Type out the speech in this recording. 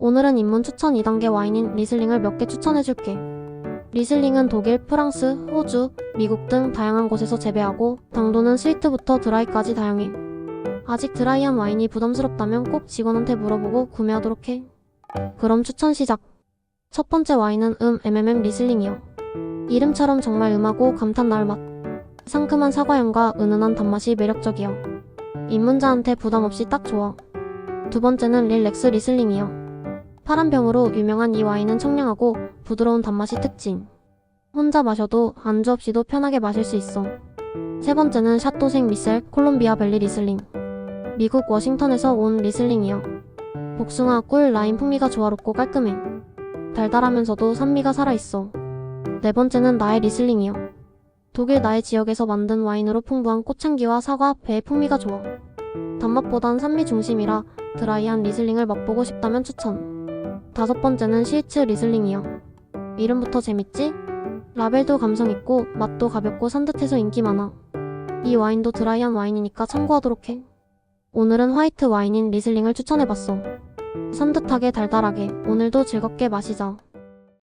오늘은 입문 추천 2단계 와인인 리슬링을 몇 개 추천해줄게. 리슬링은 독일, 프랑스, 호주, 미국 등 다양한 곳에서 재배하고 당도는 스위트부터 드라이까지 다양해. 아직 드라이한 와인이 부담스럽다면 꼭 직원한테 물어보고 구매하도록 해. 그럼 추천 시작. 첫 번째 와인은 음 MMM 리슬링이요. 이름처럼 정말 음하고 감탄 나을 맛. 상큼한 사과향과 은은한 단맛이 매력적이요. 입문자한테 부담 없이 딱 좋아. 두 번째는 릴렉스 리슬링이요. 파란 병으로 유명한 이 와인은 청량하고 부드러운 단맛이 특징. 혼자 마셔도 안주 없이도 편하게 마실 수 있어. 세 번째는 샤또생 미셀 콜롬비아 벨리 리슬링. 미국 워싱턴에서 온 리슬링이요. 복숭아, 꿀, 라임 풍미가 조화롭고 깔끔해. 달달하면서도 산미가 살아있어. 네 번째는 나의 리슬링이요. 독일 나의 지역에서 만든 와인으로 풍부한 꽃향기와 사과, 배의 풍미가 좋아. 단맛보단 산미 중심이라 드라이한 리슬링을 맛보고 싶다면 추천. 다섯 번째는 시츠 리슬링이요. 이름부터 재밌지? 라벨도 감성있고 맛도 가볍고 산뜻해서 인기 많아. 이 와인도 드라이한 와인이니까 참고하도록 해. 오늘은 화이트 와인인 리슬링을 추천해봤어. 산뜻하게 달달하게 오늘도 즐겁게 마시자.